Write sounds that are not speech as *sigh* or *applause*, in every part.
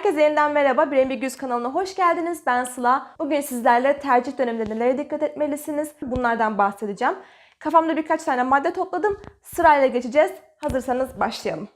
Herkese yeniden merhaba. Birebir Göz kanalına hoş geldiniz. Ben Sıla. Bugün sizlerle tercih döneminde nelere dikkat etmelisiniz? Bunlardan bahsedeceğim. Kafamda birkaç tane madde topladım. Sırayla geçeceğiz. Hazırsanız başlayalım.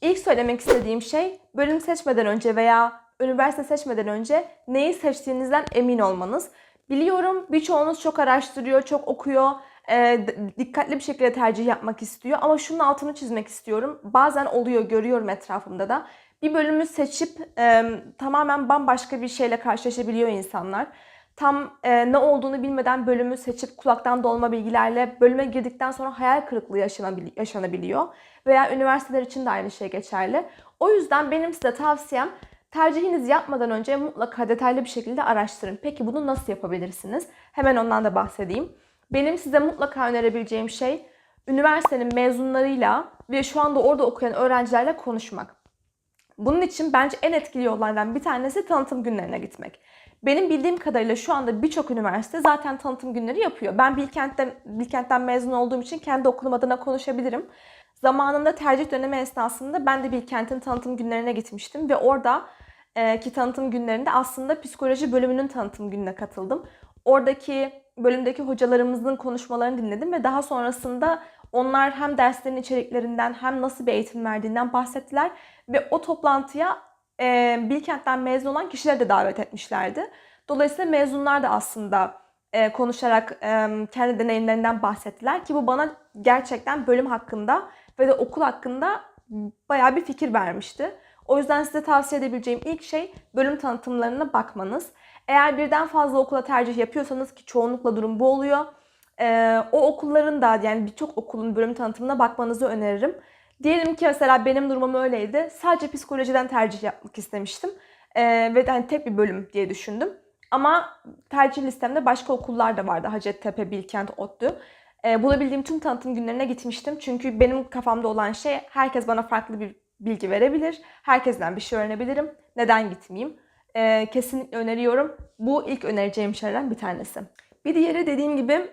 İlk söylemek istediğim şey bölüm seçmeden önce veya üniversite seçmeden önce neyi seçtiğinizden emin olmanız. Biliyorum birçoğunuz çok araştırıyor, çok okuyor, e, dikkatli bir şekilde tercih yapmak istiyor. Ama şunun altını çizmek istiyorum. Bazen oluyor, görüyorum etrafımda da. Bir bölümü seçip e, tamamen bambaşka bir şeyle karşılaşabiliyor insanlar. Tam e, ne olduğunu bilmeden bölümü seçip kulaktan dolma bilgilerle bölüme girdikten sonra hayal kırıklığı yaşanabil- yaşanabiliyor. Veya üniversiteler için de aynı şey geçerli. O yüzden benim size tavsiyem tercihinizi yapmadan önce mutlaka detaylı bir şekilde araştırın. Peki bunu nasıl yapabilirsiniz? Hemen ondan da bahsedeyim. Benim size mutlaka önerebileceğim şey üniversitenin mezunlarıyla ve şu anda orada okuyan öğrencilerle konuşmak. Bunun için bence en etkili yollardan bir tanesi tanıtım günlerine gitmek. Benim bildiğim kadarıyla şu anda birçok üniversite zaten tanıtım günleri yapıyor. Ben Bilkent'ten, Bilkent'ten mezun olduğum için kendi okulum adına konuşabilirim. Zamanında tercih dönemi esnasında ben de Bilkent'in tanıtım günlerine gitmiştim ve orada e, ki tanıtım günlerinde aslında psikoloji bölümünün tanıtım gününe katıldım. Oradaki bölümdeki hocalarımızın konuşmalarını dinledim ve daha sonrasında onlar hem derslerin içeriklerinden hem nasıl bir eğitim verdiğinden bahsettiler ve o toplantıya e, Bilkent'ten mezun olan kişileri de davet etmişlerdi. Dolayısıyla mezunlar da aslında e, konuşarak e, kendi deneyimlerinden bahsettiler ki bu bana gerçekten bölüm hakkında ve de okul hakkında bayağı bir fikir vermişti. O yüzden size tavsiye edebileceğim ilk şey bölüm tanıtımlarına bakmanız. Eğer birden fazla okula tercih yapıyorsanız ki çoğunlukla durum bu oluyor. E, o okulların da yani birçok okulun bölüm tanıtımına bakmanızı öneririm. Diyelim ki mesela benim durumum öyleydi. Sadece psikolojiden tercih yapmak istemiştim. Ee, ve hani tek bir bölüm diye düşündüm. Ama tercih listemde başka okullar da vardı. Hacettepe, Bilkent, ODTÜ. Ee, bulabildiğim tüm tanıtım günlerine gitmiştim. Çünkü benim kafamda olan şey herkes bana farklı bir bilgi verebilir. Herkesten bir şey öğrenebilirim. Neden gitmeyeyim? Ee, kesinlikle öneriyorum. Bu ilk önereceğim şeylerden bir tanesi. Bir diğeri dediğim gibi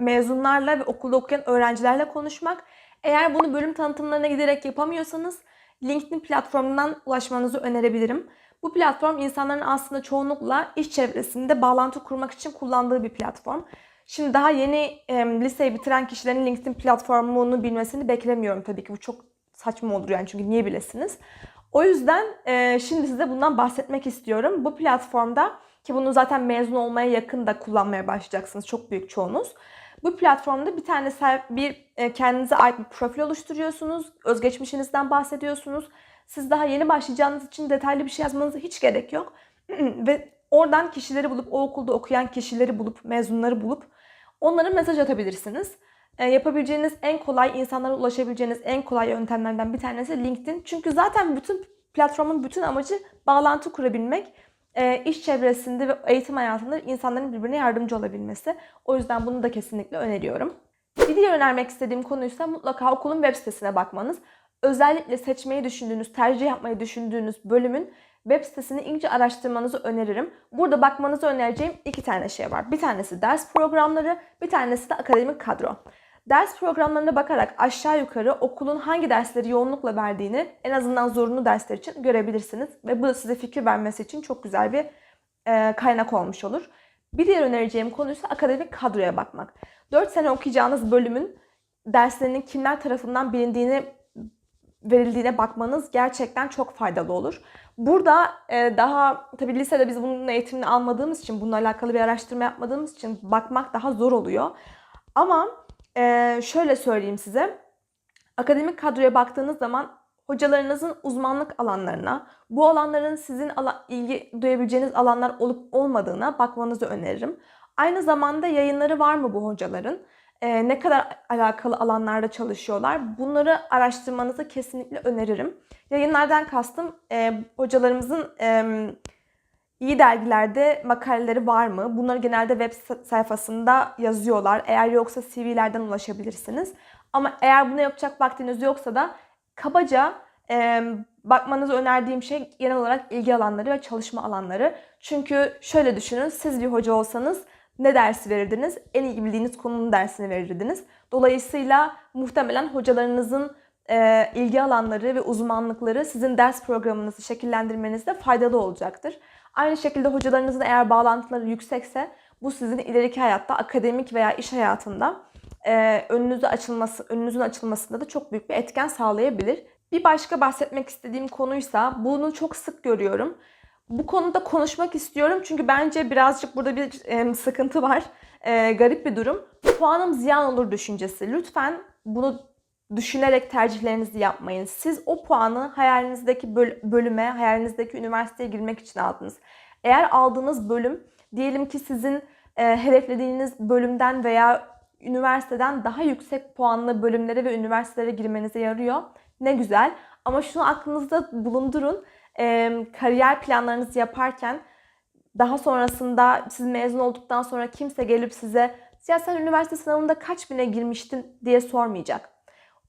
mezunlarla ve okulda okuyan öğrencilerle konuşmak. Eğer bunu bölüm tanıtımlarına giderek yapamıyorsanız LinkedIn platformundan ulaşmanızı önerebilirim. Bu platform insanların aslında çoğunlukla iş çevresinde bağlantı kurmak için kullandığı bir platform. Şimdi daha yeni e, liseyi bitiren kişilerin LinkedIn platformunu bilmesini beklemiyorum tabii ki. Bu çok saçma olur yani çünkü niye bilesiniz? O yüzden e, şimdi size bundan bahsetmek istiyorum. Bu platformda ki bunu zaten mezun olmaya yakın da kullanmaya başlayacaksınız çok büyük çoğunuz. Bu platformda bir tane bir e, kendinize ait bir profil oluşturuyorsunuz. Özgeçmişinizden bahsediyorsunuz. Siz daha yeni başlayacağınız için detaylı bir şey yazmanıza hiç gerek yok. *clears throat* Ve oradan kişileri bulup, o okulda okuyan kişileri bulup, mezunları bulup onlara mesaj atabilirsiniz. E, yapabileceğiniz en kolay, insanlara ulaşabileceğiniz en kolay yöntemlerden bir tanesi LinkedIn. Çünkü zaten bütün platformun bütün amacı bağlantı kurabilmek iş çevresinde ve eğitim hayatında insanların birbirine yardımcı olabilmesi. O yüzden bunu da kesinlikle öneriyorum. Bir diğer önermek istediğim konu ise mutlaka okulun web sitesine bakmanız. Özellikle seçmeyi düşündüğünüz, tercih yapmayı düşündüğünüz bölümün web sitesini iyice araştırmanızı öneririm. Burada bakmanızı önereceğim iki tane şey var. Bir tanesi ders programları, bir tanesi de akademik kadro. Ders programlarına bakarak aşağı yukarı okulun hangi dersleri yoğunlukla verdiğini en azından zorunlu dersler için görebilirsiniz. Ve bu da size fikir vermesi için çok güzel bir e, kaynak olmuş olur. Bir diğer önereceğim konu ise akademik kadroya bakmak. 4 sene okuyacağınız bölümün derslerinin kimler tarafından bilindiğini verildiğine bakmanız gerçekten çok faydalı olur. Burada e, daha tabii lisede biz bunun eğitimini almadığımız için, bununla alakalı bir araştırma yapmadığımız için bakmak daha zor oluyor. Ama ee, şöyle söyleyeyim size. Akademik kadroya baktığınız zaman hocalarınızın uzmanlık alanlarına, bu alanların sizin ala, ilgi duyabileceğiniz alanlar olup olmadığına bakmanızı öneririm. Aynı zamanda yayınları var mı bu hocaların? Ee, ne kadar alakalı alanlarda çalışıyorlar? Bunları araştırmanızı kesinlikle öneririm. Yayınlardan kastım e, hocalarımızın e, İyi dergilerde makaleleri var mı? Bunları genelde web sayfasında yazıyorlar. Eğer yoksa CV'lerden ulaşabilirsiniz. Ama eğer bunu yapacak vaktiniz yoksa da kabaca e, bakmanızı önerdiğim şey genel olarak ilgi alanları ve çalışma alanları. Çünkü şöyle düşünün, siz bir hoca olsanız ne dersi verirdiniz? En iyi bildiğiniz konunun dersini verirdiniz. Dolayısıyla muhtemelen hocalarınızın e, ilgi alanları ve uzmanlıkları sizin ders programınızı şekillendirmenizde faydalı olacaktır. Aynı şekilde hocalarınızın eğer bağlantıları yüksekse bu sizin ileriki hayatta akademik veya iş hayatında e, önünüzü açılması, önünüzün açılmasında da çok büyük bir etken sağlayabilir. Bir başka bahsetmek istediğim konuysa bunu çok sık görüyorum. Bu konuda konuşmak istiyorum çünkü bence birazcık burada bir e, sıkıntı var. E, garip bir durum. Puanım ziyan olur düşüncesi. Lütfen bunu düşünerek tercihlerinizi yapmayın. Siz o puanı hayalinizdeki bölüme, hayalinizdeki üniversiteye girmek için aldınız. Eğer aldığınız bölüm diyelim ki sizin e, hedeflediğiniz bölümden veya üniversiteden daha yüksek puanlı bölümlere ve üniversitelere girmenize yarıyor. Ne güzel. Ama şunu aklınızda bulundurun. E, kariyer planlarınızı yaparken daha sonrasında siz mezun olduktan sonra kimse gelip size ya sen üniversite sınavında kaç bine girmiştin diye sormayacak.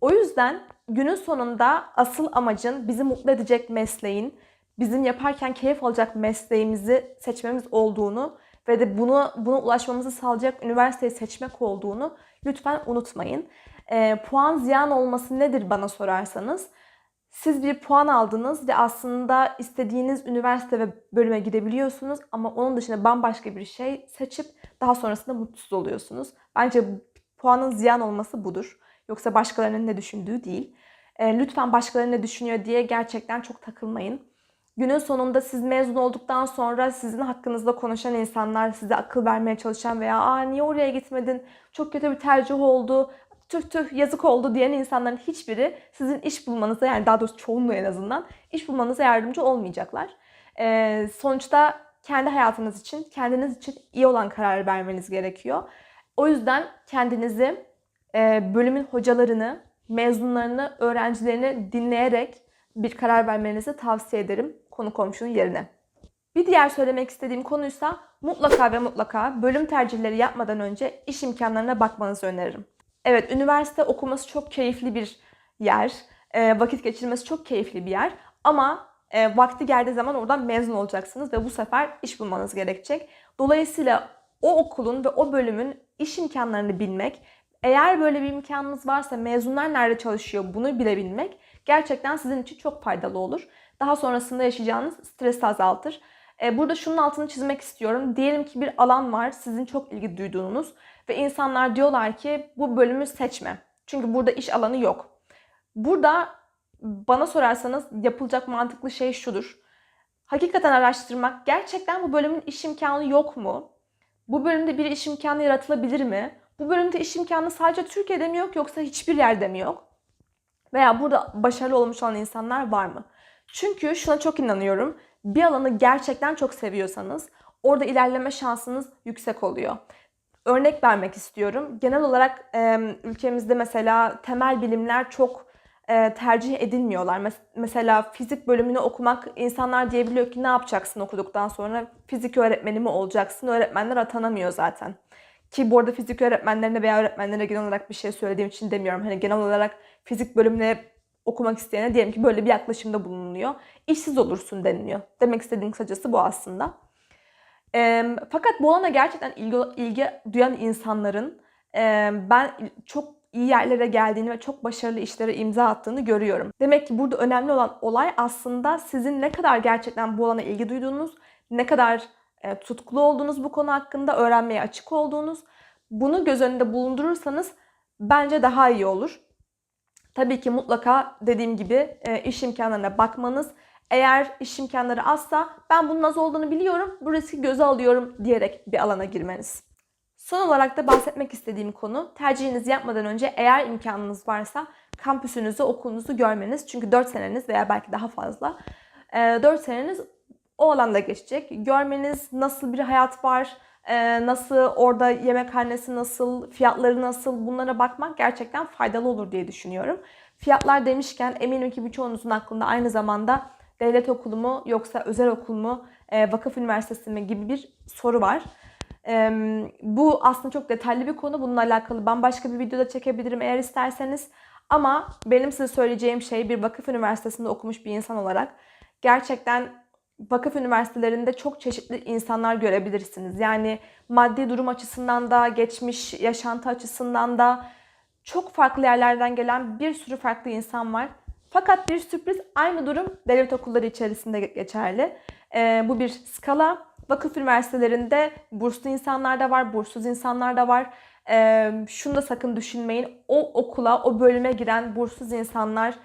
O yüzden günün sonunda asıl amacın bizi mutlu edecek mesleğin, bizim yaparken keyif alacak mesleğimizi seçmemiz olduğunu ve de bunu buna ulaşmamızı sağlayacak üniversiteyi seçmek olduğunu lütfen unutmayın. E, puan ziyan olması nedir bana sorarsanız? Siz bir puan aldınız ve aslında istediğiniz üniversite ve bölüme gidebiliyorsunuz ama onun dışında bambaşka bir şey seçip daha sonrasında mutsuz oluyorsunuz. Bence puanın ziyan olması budur. Yoksa başkalarının ne düşündüğü değil. E, lütfen başkaları ne düşünüyor diye gerçekten çok takılmayın. Günün sonunda siz mezun olduktan sonra sizin hakkınızda konuşan insanlar, size akıl vermeye çalışan veya aa niye oraya gitmedin, çok kötü bir tercih oldu, tüh tüh yazık oldu diyen insanların hiçbiri sizin iş bulmanıza yani daha doğrusu çoğunluğu en azından iş bulmanıza yardımcı olmayacaklar. Ee, sonuçta kendi hayatınız için, kendiniz için iyi olan karar vermeniz gerekiyor. O yüzden kendinizi, bölümün hocalarını, mezunlarını, öğrencilerini dinleyerek bir karar vermenizi tavsiye ederim konu komşunun yerine. Bir diğer söylemek istediğim konuysa mutlaka ve mutlaka bölüm tercihleri yapmadan önce iş imkanlarına bakmanızı öneririm. Evet, üniversite okuması çok keyifli bir yer. E, vakit geçirmesi çok keyifli bir yer. Ama e, vakti geldiği zaman oradan mezun olacaksınız ve bu sefer iş bulmanız gerekecek. Dolayısıyla o okulun ve o bölümün iş imkanlarını bilmek, eğer böyle bir imkanınız varsa mezunlar nerede çalışıyor bunu bilebilmek gerçekten sizin için çok faydalı olur. Daha sonrasında yaşayacağınız stresi azaltır. E, burada şunun altını çizmek istiyorum. Diyelim ki bir alan var sizin çok ilgi duyduğunuz ve insanlar diyorlar ki bu bölümü seçme. Çünkü burada iş alanı yok. Burada bana sorarsanız yapılacak mantıklı şey şudur. Hakikaten araştırmak, gerçekten bu bölümün iş imkanı yok mu? Bu bölümde bir iş imkanı yaratılabilir mi? Bu bölümde iş imkanı sadece Türkiye'de mi yok yoksa hiçbir yerde mi yok? Veya burada başarılı olmuş olan insanlar var mı? Çünkü şuna çok inanıyorum. Bir alanı gerçekten çok seviyorsanız orada ilerleme şansınız yüksek oluyor. Örnek vermek istiyorum. Genel olarak e, ülkemizde mesela temel bilimler çok e, tercih edilmiyorlar. Mes- mesela fizik bölümünü okumak insanlar diyebiliyor ki ne yapacaksın okuduktan sonra? Fizik öğretmeni mi olacaksın? Öğretmenler atanamıyor zaten. Ki bu arada fizik öğretmenlerine veya öğretmenlere genel olarak bir şey söylediğim için demiyorum. Hani genel olarak fizik bölümüne okumak isteyene diyelim ki böyle bir yaklaşımda bulunuyor. İşsiz olursun deniliyor. Demek istediğim kısacası bu aslında. E, fakat bu alana gerçekten ilgi, ilgi duyan insanların e, ben çok iyi yerlere geldiğini ve çok başarılı işlere imza attığını görüyorum. Demek ki burada önemli olan olay aslında sizin ne kadar gerçekten bu alana ilgi duyduğunuz, ne kadar tutkulu olduğunuz bu konu hakkında, öğrenmeye açık olduğunuz. Bunu göz önünde bulundurursanız bence daha iyi olur. Tabii ki mutlaka dediğim gibi e, iş imkanlarına bakmanız. Eğer iş imkanları azsa ben bunun az olduğunu biliyorum, bu riski göze alıyorum diyerek bir alana girmeniz. Son olarak da bahsetmek istediğim konu tercihinizi yapmadan önce eğer imkanınız varsa kampüsünüzü, okulunuzu görmeniz. Çünkü 4 seneniz veya belki daha fazla 4 seneniz o alanda geçecek. Görmeniz nasıl bir hayat var, e, nasıl orada yemekhanesi nasıl, fiyatları nasıl bunlara bakmak gerçekten faydalı olur diye düşünüyorum. Fiyatlar demişken eminim ki birçoğunuzun aklında aynı zamanda devlet okulu mu yoksa özel okul mu, e, vakıf üniversitesi mi gibi bir soru var. Bu aslında çok detaylı bir konu. Bununla alakalı bambaşka bir videoda çekebilirim eğer isterseniz. Ama benim size söyleyeceğim şey bir vakıf üniversitesinde okumuş bir insan olarak gerçekten vakıf üniversitelerinde çok çeşitli insanlar görebilirsiniz. Yani maddi durum açısından da, geçmiş yaşantı açısından da Çok farklı yerlerden gelen bir sürü farklı insan var. Fakat bir sürpriz aynı durum devlet okulları içerisinde geçerli. Ee, bu bir skala. Vakıf üniversitelerinde burslu insanlar da var, burssuz insanlar da var. Ee, şunu da sakın düşünmeyin. O okula, o bölüme giren burssuz insanlar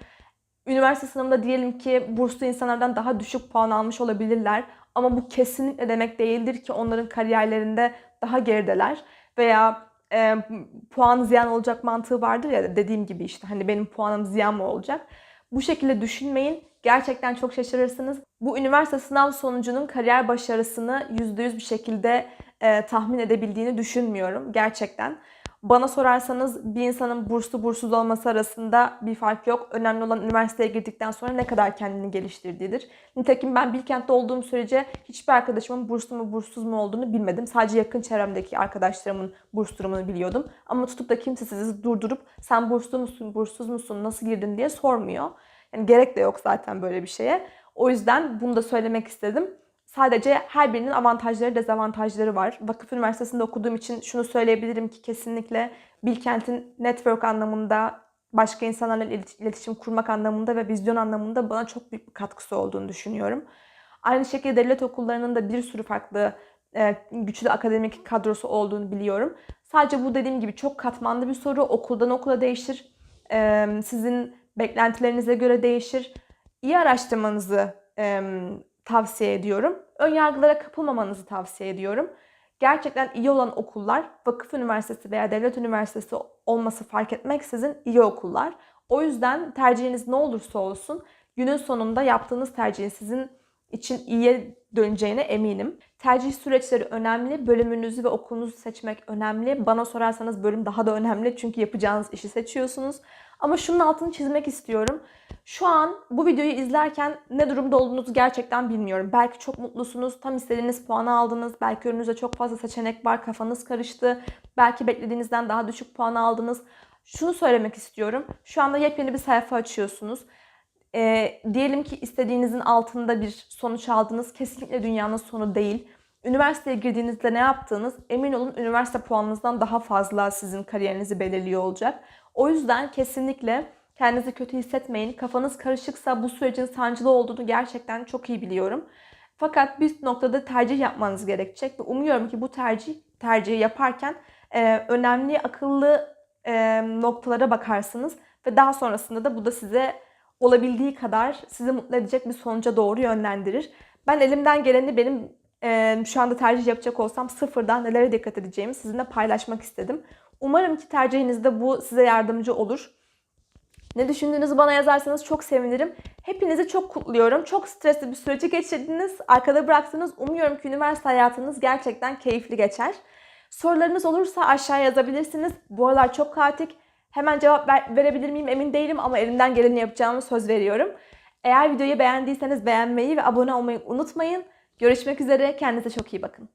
üniversite sınavında diyelim ki burslu insanlardan daha düşük puan almış olabilirler. Ama bu kesinlikle demek değildir ki onların kariyerlerinde daha gerideler. Veya e, puan ziyan olacak mantığı vardır ya dediğim gibi işte hani benim puanım ziyan mı olacak? Bu şekilde düşünmeyin. Gerçekten çok şaşırırsınız. Bu üniversite sınav sonucunun kariyer başarısını %100 bir şekilde e, tahmin edebildiğini düşünmüyorum gerçekten. Bana sorarsanız bir insanın burslu bursuz olması arasında bir fark yok. Önemli olan üniversiteye girdikten sonra ne kadar kendini geliştirdiğidir. Nitekim ben Bilkent'te olduğum sürece hiçbir arkadaşımın burslu mu burssuz mu olduğunu bilmedim. Sadece yakın çevremdeki arkadaşlarımın burs durumunu biliyordum. Ama tutup da kimse sizi durdurup sen burslu musun, burssuz musun, nasıl girdin diye sormuyor. Yani gerek de yok zaten böyle bir şeye. O yüzden bunu da söylemek istedim. Sadece her birinin avantajları, dezavantajları var. Vakıf Üniversitesi'nde okuduğum için şunu söyleyebilirim ki kesinlikle Bilkent'in network anlamında, başka insanlarla iletişim kurmak anlamında ve vizyon anlamında bana çok büyük bir katkısı olduğunu düşünüyorum. Aynı şekilde devlet okullarının da bir sürü farklı e, güçlü akademik kadrosu olduğunu biliyorum. Sadece bu dediğim gibi çok katmanlı bir soru. Okuldan okula değişir. E, sizin beklentilerinize göre değişir. İyi araştırmanızı e, tavsiye ediyorum. Ön yargılara kapılmamanızı tavsiye ediyorum. Gerçekten iyi olan okullar, vakıf üniversitesi veya devlet üniversitesi olması fark etmeksizin iyi okullar. O yüzden tercihiniz ne olursa olsun günün sonunda yaptığınız tercihin sizin için iyiye döneceğine eminim. Tercih süreçleri önemli. Bölümünüzü ve okulunuzu seçmek önemli. Bana sorarsanız bölüm daha da önemli çünkü yapacağınız işi seçiyorsunuz. Ama şunun altını çizmek istiyorum. Şu an bu videoyu izlerken ne durumda olduğunuzu gerçekten bilmiyorum. Belki çok mutlusunuz, tam istediğiniz puanı aldınız. Belki önünüzde çok fazla seçenek var, kafanız karıştı. Belki beklediğinizden daha düşük puan aldınız. Şunu söylemek istiyorum. Şu anda yepyeni bir sayfa açıyorsunuz. E, diyelim ki istediğinizin altında bir sonuç aldınız. Kesinlikle dünyanın sonu değil. Üniversiteye girdiğinizde ne yaptığınız emin olun üniversite puanınızdan daha fazla sizin kariyerinizi belirliyor olacak. O yüzden kesinlikle kendinizi kötü hissetmeyin. Kafanız karışıksa bu sürecin sancılı olduğunu gerçekten çok iyi biliyorum. Fakat bir noktada tercih yapmanız gerekecek ve umuyorum ki bu tercih tercihi yaparken e, önemli, akıllı e, noktalara bakarsınız ve daha sonrasında da bu da size olabildiği kadar sizi mutlu edecek bir sonuca doğru yönlendirir. Ben elimden geleni benim e, şu anda tercih yapacak olsam sıfırdan nelere dikkat edeceğimi sizinle paylaşmak istedim. Umarım ki tercihinizde bu size yardımcı olur. Ne düşündüğünüzü bana yazarsanız çok sevinirim. Hepinizi çok kutluyorum. Çok stresli bir süreci geçirdiniz. Arkada bıraktınız. Umuyorum ki üniversite hayatınız gerçekten keyifli geçer. Sorularınız olursa aşağıya yazabilirsiniz. Bu aralar çok kaotik. Hemen cevap ver, verebilir miyim emin değilim ama elimden geleni yapacağımı söz veriyorum. Eğer videoyu beğendiyseniz beğenmeyi ve abone olmayı unutmayın. Görüşmek üzere. Kendinize çok iyi bakın.